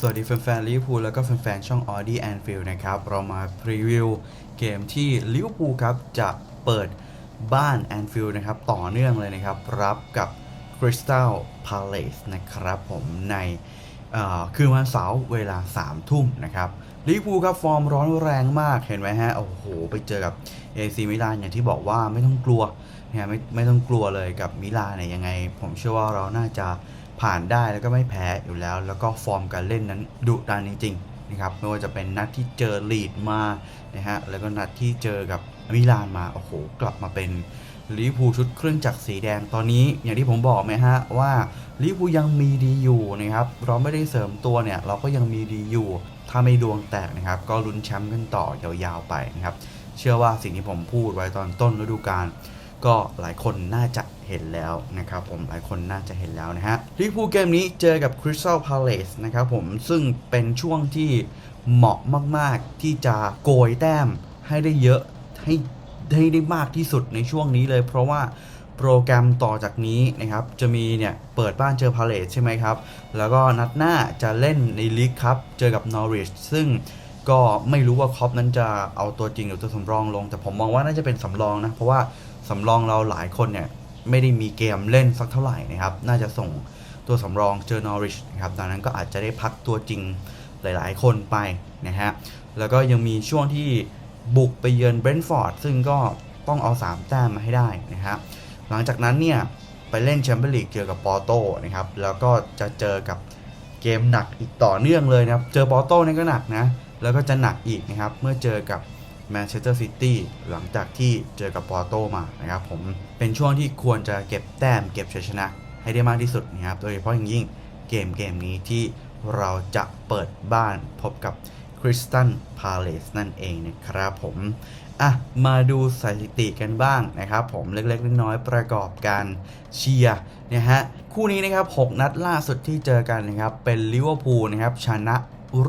สวัสดีแฟนๆลิเวอร์พูลแล้วก็แฟนๆช่อง Audi Anfield นะครับ เรามาพรีวิวเกมที่ลิเวอร์พูลครับ จะเปิดบ้าน Anfield นะครับ ต่อเนื่องเลยนะครับ รับกับ Crystal Palace นะครับผมในคืนวันเสาร์เวลา 3 ทุ่มนะครับลิเวอร์พูลครับฟอร์มร้อนแรงมากเห็นไหมฮะ โอ้โห ไปเจอกับ AC มิลานอย่างที่บอกว่าไม่ต้องกลัวนะฮะไม่ไม่ต้องกลัวเลยกับมิลานเนี่ยยังไง ผมเชื่อว่าเราน่าจะ ผ่านได้แล้วก็ไม่แพ้อยู่แล้ว แล้วก็ฟอร์มการเล่นนั้นดุดันจริงๆนะครับไม่ว่าจะเป็นนัดที่เจอลีดมานะฮะแล้วก็นัดที่เจอกับมิลานมาโอ้โหกลับมาเป็นลิเวอร์พูลชุดเครื่องจักรสีแดงตอนนี้อย่างที่ผมบอกไหมฮะว่าลิเวอร์พูลยังมีดีอยู่นะครับเราไม่ได้เสริมตัวเนี่ยเราก็ยังมีดีอยู่ ถ้าไม่ดวงแตกนะครับ ก็ลุ้นแชมป์กันต่อยาวๆไปนะครับเชื่อว่าสิ่งที่ผมพูดไว้ตอนต้นฤดูกาลก็หลายคนน่าจะ เห็นแล้วนะครับผมหลายคนน่าจะเห็นแล้วนะฮะลิเวอร์พูลเกมนี้เจอกับ Crystal Palace นะครับผมซึ่งเป็นช่วงที่เหมาะมาก ๆ ที่จะโกยแต้มให้ได้เยอะให้ให้ได้มากที่สุดในช่วงนี้เลย เพราะว่าโปรแกรมต่อจากนี้นะครับ จะมีเนี่ย เปิดบ้านเจอ Palace ใช่ไหมครับ แล้วก็นัดหน้าจะเล่นในลีกครับเจอกับ Norwich ซึ่งก็ไม่รู้ว่าคอปนั้นจะเอาตัวจริงหรือตัวสำรองลง แต่ผมมองว่าน่าจะเป็นสำรองนะ เพราะว่าสำรองเราหลายคนเนี่ย ไม่ได้มีเกมเล่นสักเท่าไหร่นะครับ น่าจะส่งตัวสำรองเจอนอริชนะครับดังนั้นก็อาจจะได้พักตัวจริงหลาย ๆ คนไปนะฮะ แล้วก็ยังมีช่วงที่บุกไปเยือนเบรนท์ฟอร์ดซึ่งก็ต้องเอา 3 แต้มมาให้ได้นะฮะ หลังจากนั้นเนี่ยไปเล่นแชมเปี้ยนลีกเจอกับปอร์โตนะครับ แล้วก็จะเจอกับเกมหนักอีกต่อเนื่องเลยนะครับ เจอปอร์โตนี่ก็หนักนะ แล้วก็จะหนักอีกนะครับ เมื่อเจอกับ แมนเชสเตอร์ซิตี้หลังจากที่เจอกับปอร์โตมานะครับผมเป็นช่วงที่ควรจะเก็บแต้มเก็บชัยชนะให้ได้มากที่สุดนะครับโดยเฉพาะอย่างยิ่งเกมเกมนี้ที่เราจะเปิดบ้านพบกับคริสตันพาเลสนั่นเองนะครับผมอะมาดูสถิติกันบ้างนะครับผมเล็กๆน้อยๆประกอบการเชียร์นะฮะคู่นี้นะครับ 6 นัดล่าสุดที่เจอกันนะครับเป็นลิเวอร์พูลนะครับชนะ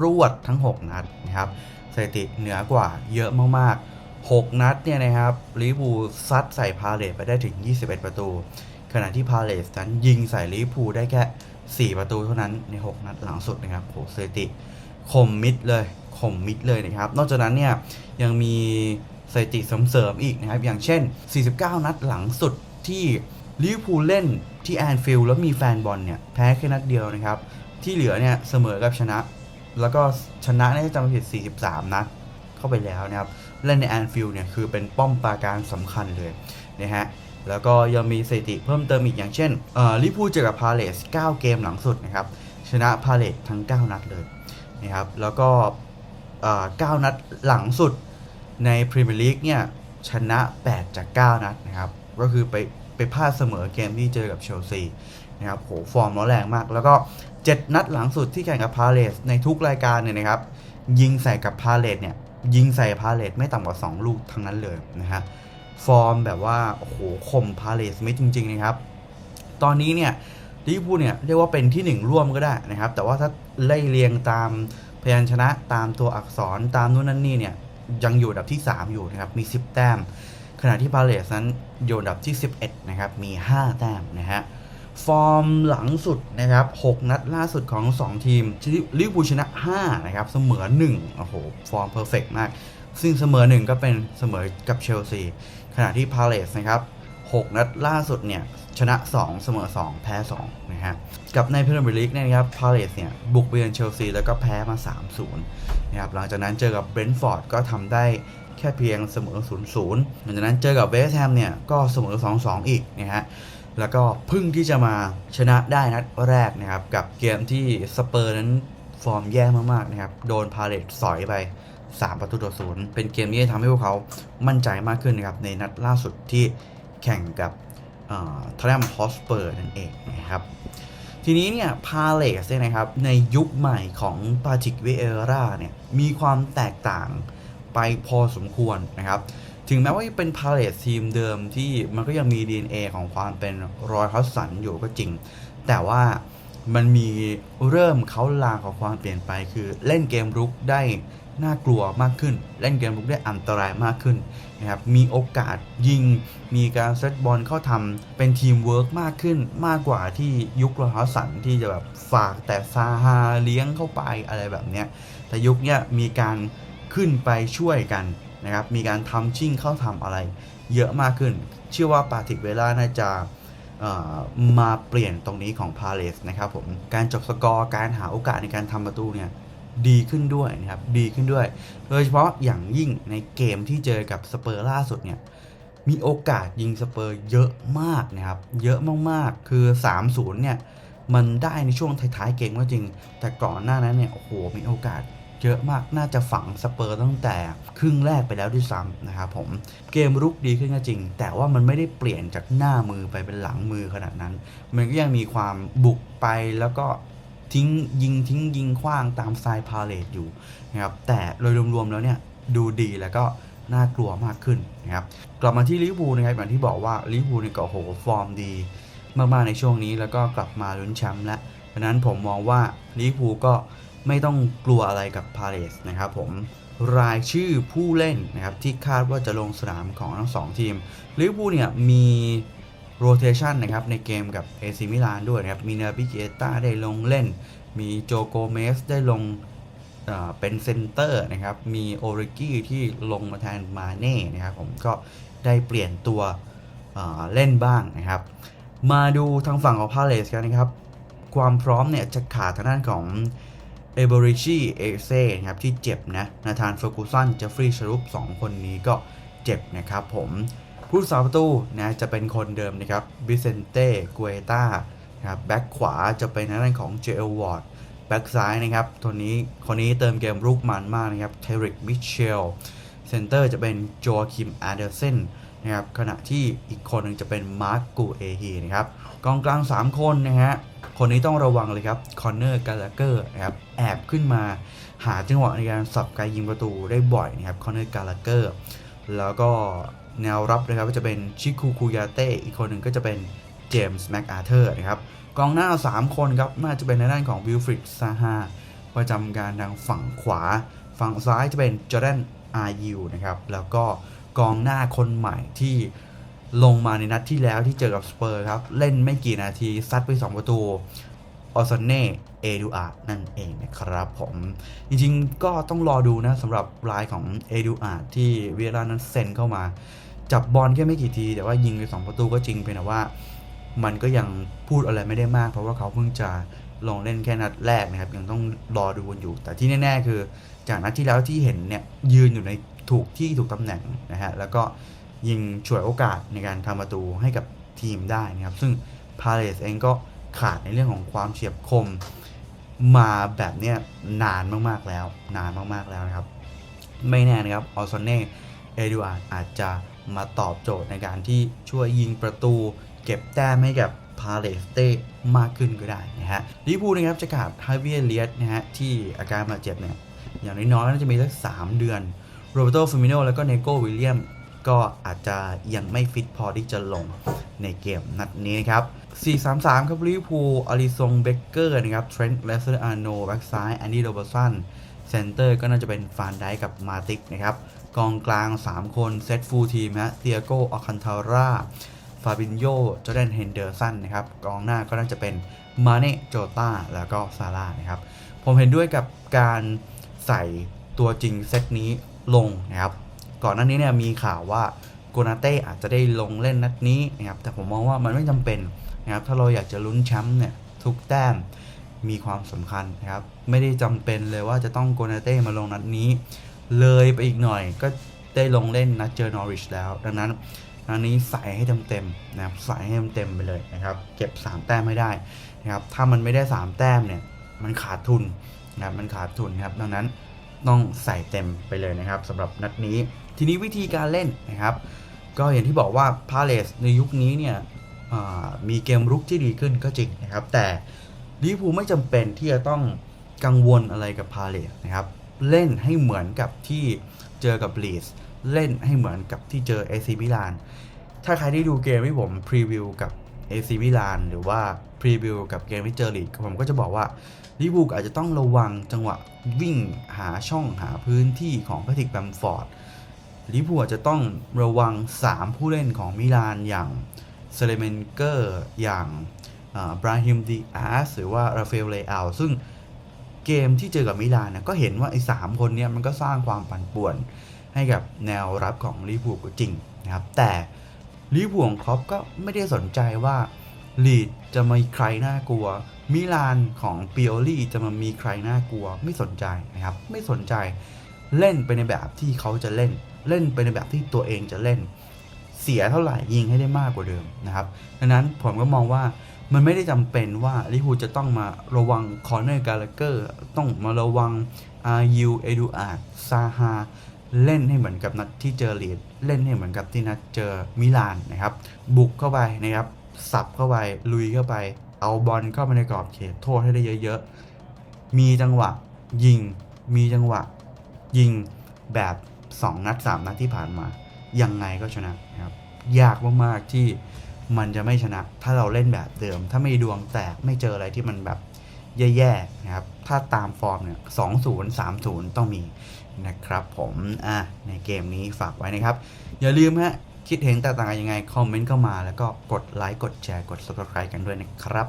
รวดทั้ง 6 นัดนะครับ สถิติเหนือกว่าเยอะมากๆ 6 นัดเนี่ยนะครับลิเวอร์พูลซัดใส่พาเลตไปได้ถึง 21 ประตู ขณะที่พาเลสนั้นยิงใส่ลิเวอร์พูลได้แค่ 4 ประตูเท่านั้นใน 6 นัดหลังสุดนะครับโหสถิติคมมิดเลยคมมิดเลยนะครับ นอกจากนั้นเนี่ยยังมีสถิติเสริมอีกนะครับ อย่างเช่น 49 นัดหลังสุดที่ลิเวอร์พูลเล่นที่แอนฟิลด์แล้วมีแฟนบอลเนี่ยแพ้แค่นัดเดียวนะครับ ที่เหลือเนี่ยเสมอกับชนะ แล้วก็ชนะเนี่ยจำผิด 43 นัดเข้าไปแล้วนะครับเล่นในแอนฟิลด์เนี่ยคือเป็นป้อมปราการสำคัญเลยนะฮะแล้วก็ยังมีสถิติเพิ่มเติมอีกอย่างเช่นลิพูเจอกับพาเลส9 เกมหลังสุดนะครับชนะพาเลสทั้ง 9 นัดเลยนะครับแล้วก็เอ่อ9นัดหลังสุดในพรีเมียร์ลีกเนี่ยชนะ 8 จาก 9 นัดนะครับก็คือไปไปพลาดเสมอเกมที่เจอกับเชลซีนะครับโหฟอร์มร้อนแรงมาก แล้วก็ 7 นัดหลังสุดที่แข่งกับพาเลสในทุกรายการเนี่ยนะครับ ยิงใส่กับพาเลสเนี่ยยิงใส่พาเลสไม่ต่ำกว่า 2 ลูกทั้งนั้นเลยนะฮะฟอร์มแบบว่าโอ้โหคมพาเลสไม่จริง ๆ นะครับ ตอนนี้เนี่ยลิเวอร์พูลเนี่ยเรียกว่าเป็นที่หนึ่งร่วมก็ได้นะครับ แต่ว่าถ้าไล่เรียงตามพยัญชนะตามตัวอักษรตามนู่นนั่นนี่เนี่ยยังอยู่อันดับที่ 3 อยู่นะครับมี 10 แต้ม ขณะที่พาเลสนั้นอยู่อันดับที่ 11 นะครับมี 5 แต้มนะฮะ ฟอร์มหลังสุดนะครับ 6 นัดล่าสุดของ 2 ทีมลิเวอร์พูลชนะ 5 นะครับ เสมอ1โอ้โห ฟอร์มเพอร์เฟกมาก ซึ่งเสมอ 1 ก็เป็นเสมอกับเชลซี ขณะที่พาเลสนะครับ 6 นัดล่าสุดเนี่ย ชนะ 2 เสมอ 2 แพ้ 2 นะฮะ กับในพรีเมียร์ลีกนะครับ พาเลสเนี่ย บุกไปเยือนเชลซี แล้วก็แพ้มา 3-0 นะครับ หลังจากนั้นเจอกับเบรนท์ฟอร์ดก็ทำได้แค่เพียงเสมอ 0-0 หลังจากนั้นเจอกับเวสต์แฮมเนี่ย ก็เสมอ 2-2 อีกนะฮะ แล้วก็พึ่งที่จะมาชนะได้นัดแรกนะครับ กับเกมที่สเปอร์นั้นฟอร์มแย่มากๆนะครับ โดนพาเลสสอยไป 3 ประตูต่อศูนย์เป็นเกมที่ทำให้พวกเขามั่นใจมากขึ้นนะครับ ในนัดล่าสุดที่แข่งกับทอร์แรมฮอสเปอร์นั่นเองนะครับ ทีนี้เนี่ยพาเลสเนี่ยนะครับ ในยุคใหม่ของปาจิกเวเอร่าเนี่ยมีความแตกต่างไปพอสมควรนะครับ ถึงแม้ว่าจะเป็นพาเลสทีมเดิมที่มันก็ยังมี DNA ของความเป็นรอยฮอสสันอยู่ก็จริง แต่ว่ามันมีเริ่มเขาลางของความเปลี่ยนไป คือเล่นเกมรุกได้น่ากลัวมากขึ้น เล่นเกมรุกได้อันตรายมากขึ้นนะครับมีโอกาสยิง มีการเซตบอลเข้าทำเป็นทีมเวิร์กมากขึ้นมากกว่าที่ยุครองเท้าสันที่จะแบบฝากแต่ซาฮาเลี้ยงเข้าไปอะไรแบบเนี้ยแต่ยุคเนี้ยมีการขึ้นไปช่วยกัน นะครับมีการทำชิ่งเข้าทำอะไร เยอะมากขึ้น เชื่อว่าปาติกเวล่าน่าจะมาเปลี่ยนตรงนี้ของพาเลสนะครับผมการจบสกอร์การหาโอกาสในการทำประตูเนี่ยดีขึ้นด้วยนะครับดีขึ้นด้วย โดยเฉพาะอย่างยิ่งในเกมที่เจอกับสเปอร์ล่าสุดเนี่ยมีโอกาสยิงสเปอร์เยอะมากนะครับเยอะมากๆคือ 3-0 เนี่ยมันได้ในช่วงท้ายๆเกมก็จริง แต่ก่อนหน้านั้นเนี่ยโอ้โหมีโอกาส เยอะมากน่าจะฝังสเปอร์ตั้งแต่ครึ่งแรกไปแล้วด้วยซ้ำนะครับผมเกมรุกดีขึ้นก็จริง แต่ว่ามันไม่ได้เปลี่ยนจากหน้ามือไปเป็นหลังมือขนาดนั้น มันก็ยังมีความบุกไปแล้วก็ทิ้งยิงทิ้งยิงคว้างตามสไตล์พาเลตอยู่นะครับแต่โดยรวมๆแล้วเนี่ยดูดีแล้วก็น่ากลัวมากขึ้นนะครับกลับมาที่ลิเวอร์พูลนะครับอย่างที่บอกว่าลิเวอร์พูลเนี่ยก็โหฟอร์มดีมากๆในช่วงนี้แล้วก็กลับมาลุ้นแชมป์แล้วเพราะนั้นผมมองว่าลิเวอร์พูลก็ ไม่ต้องกลัวอะไรกับพาเลสนะครับผมรายชื่อผู้เล่นนะครับที่คาดว่าจะลงสนามของทั้งสองทีมลิเวอร์พูลเนี่ยมีโรเ t ชันนะครับในเกมกับเอซิมิลานด้วยนะครับมีเนบิเกต้าได้ลงเล่น มีโจโกเมสได้ลงเป็นเซนเตอร์นะครับมีโอริกี้ที่ลงมาแทนมาเน่นะครับผมก็ได้เปลี่ยนตัวเเล่นบ้างนะครับ มาดูทางฝั่งของพาเลสกันนะครับ ความพร้อมเนี่ยจะขาดทางด้านของ เอเบริชีเอเซ่ครับที่เจ็บนะนาธานเฟอร์กูสันเจฟฟรีย์ชรุปสองคนนี้ก็เจ็บนะครับผมผู้รักษาประตูนะจะเป็นคนเดิมนะครับบิเซนเต้ก u เอตานะครับแบ็คขวาจะเป็นทางด้านของเจลวอร์ดแบ็คซ้ายนะครับตัวนี้คนนี้เติมเกมรุกมันมากนะครับเทริกมิเชลเซนเตอร์จะเป็นโจคิมอาเดอร์เซนนะครับขณะที่อีกคนหนึ่งจะเป็นมาร์กกูเอฮีนะครับกองกลาง 3 คนนะฮะ คนนี้ต้องระวังเลยครับคอนเนอร์กาลาเกอร์นะครับแอบขึ้นมาหาจังหวะในการสับการยิงประตูได้บ่อยนะครับคอนเนอร์กาลาเกอร์แล้วก็แนวรับนะครับก็จะเป็นชิคุคุยาเต้อีกคนหนึ่งก็จะเป็นเจมส์แม็กอาเธอร์นะครับกองหน้า 3 คนครับน่าจะเป็นในด้านของวิลฟริดซาฮาประจำการทางฝั่งขวา ฝั่งซ้ายจะเป็นจอร์แดนอายูนะครับแล้วก็กองหน้าคนใหม่ที่ ลงมาในนัดที่แล้วที่เจอกับสเปอร์ครับ เล่นไม่กี่นาทีซัดไป 2 ประตูออสเน่เอดูอาร์นั่นเองนะครับผมจริงๆก็ต้องรอดูนะสำหรับรายของเอดูอาร์ที่เวียร่านั้นเซ็นเข้ามา จับบอลแค่ไม่กี่ที แต่ว่ายิงไปสองประตูก็จริงเพียงแต่ว่า มันก็ยังพูดอะไรไม่ได้มาก เพราะว่าเขาเพิ่งจะลงเล่นแค่นัดแรกนะครับ ยังต้องรอดูกันอยู่ แต่ที่แน่ ๆ คือ จากนัดที่แล้วที่เห็นเนี่ยยืนอยู่ในถูกที่ถูกตำแหน่งนะฮะแล้วก็ ยิงฉวยโอกาสในการทำประตูให้กับทีมได้นะครับ ซึ่งพาเลสเองก็ขาดในเรื่องของความเฉียบคมมาแบบเนี้ยนานมากๆแล้ว นานมากๆแล้วนะครับ ไม่แน่นะครับออสเน่เอดูอาร์อาจจะมาตอบโจทย์ในการที่ช่วยยิงประตู เก็บแต้มให้กับพาเลสเต้มากขึ้นก็ได้นะฮะลิพูนะครับจะขาดฮาเวียเลียสนะฮะที่อาการบาดเจ็บเนี่ยอย่างน้อยๆน่าจะมีสัก 3 เดือนโรเบโตฟิมิโนแล้วก็เนโกวิลเลียม ก็อาจจะยังไม่ฟิตพอที่จะลงในเกมนัดนี้นะครับ 4-3-3 ครับลิเวอร์พูลอาริซงเบเกอร์นะครับเทรนต์เลสเตอร์อาร์โนแบ็กซ้ายแอนดี้โรเบอร์สันเซนเตอร์ก็น่าจะเป็นฟานไดกับมาติกนะครับกองกลาง 3 คนเซตฟูลทีมฮะเตียโกออคันทาร่าฟาบินโยจอร์แดนเฮนเดอร์สันนะครับกองหน้าก็น่าจะเป็นมาเน่โจตาแล้วก็ซาร่านะครับผมเห็นด้วยกับการใส่ตัวจริงเซตนี้ลงนะครับ ก่อนหน้านี้เนี่ยมีข่าวว่าโกนาเต้อาจจะได้ลงเล่นนัดนี้นะครับแต่ผมมองว่ามันไม่จำเป็นนะครับถ้าเราอยากจะลุ้นแชมป์เนี่ยทุกแต้มมีความสำคัญนะครับไม่ได้จำเป็นเลยว่าจะต้องโกนาเต้มาลงนัดนี้ เลยไปอีกหน่อยก็ได้ลงเล่นนัดเจอนอริชแล้ว ดังนั้นนัดนี้ใส่ให้เต็มๆนะครับใส่ให้เต็มๆไปเลยนะครับเก็บ 3 แต้มไม่ได้นะครับถ้ามันไม่ได้ 3 แต้มเนี่ยมันขาดทุนนะครับมันขาดทุนครับดังนั้นต้องใส่เต็มไปเลยนะครับสำหรับนัดนี้ ทีนี้วิธีการเล่นนะครับ ก็อย่างที่บอกว่าพาเลสในยุคนี้เนี่ยมีเกมรุกที่ดีขึ้นก็จริงนะครับ แต่ลิเวอร์พูลไม่จำเป็นที่จะต้องกังวลอะไรกับพาเลสนะครับ เล่นให้เหมือนกับที่เจอกับลีสเล่นให้เหมือนกับที่เจอเอซิมิลานถ้าใครได้ดูเกมที่ผมพรีวิวกับ AC มิลานหรือว่าพรีวิวกับเกมที่เจอลีดผมก็จะบอกว่าลิเวอร์พูลอาจจะต้องระวังจังหวะวิ่งหาช่องหาพื้นที่ของแพทริกแบมฟอร์ด ลิเวจะต้องระวัง 3 ผู้เล่นของมิลานอย่างเซเลเมนเกอร์อย่างบราฮิมดีอาสหรือว่าราเอลเลอาซึ่งเกมที่เจอกับมิลานนะก็เห็นว่าไอ้สามคนนี้มันก็สร้างความปั่นป่วน ให้กับแนวรับของลิเวก็จริงนะครับแต่ลิเวของครอปก็ไม่ได้สนใจว่าลีดจะมีใครน่ากลัวมิลานของเปียรี่จะมามีใครน่ากลัวไม่สนใจนะครับไม่สนใจเล่นไปในแบบที่เขาจะเล่น เล่นไปในแบบที่ตัวเองจะเล่น เสียเท่าไหร่ยิงให้ได้มากกว่าเดิมนะครับดังนั้นผมก็มองว่ามันไม่ได้จำเป็นว่าลิเวอร์พูจะต้องมาระวังคอร์เนอร์กาลเกอร์ต้องมาระวังอายูเอดูอาร์ซาฮาเล่นให้เหมือนกับนัดที่เจอลีดเล่นให้เหมือนกับที่นัดเจอมิลานนะครับ บุกเข้าไปนะครับสับเข้าไปลุยเข้าไป เอาบอลเข้าไปในกรอบเขตโทษให้ได้เยอะๆมีจังหวะยิง มีจังหวะยิงแบบ 2 นัด 3 นัดที่ผ่านมา ยังไงก็ชนะนะครับ ยากมากๆที่มันจะไม่ชนะ ถ้าเราเล่นแบบเดิม ถ้าไม่ดวงแตกไม่เจออะไรที่มันแบบแย่ๆนะครับ ถ้าตามฟอร์มเนี่ยสองศูนย์สามศูนย์ต้องมีนะครับ ผมอะในเกมนี้ฝากไว้นะครับ อย่าลืมฮะคิดเห็นแตกต่างกันยังไง คอมเมนต์เข้ามาแล้วก็กดไลค์กดแชร์กด subscribe กันด้วยนะครับ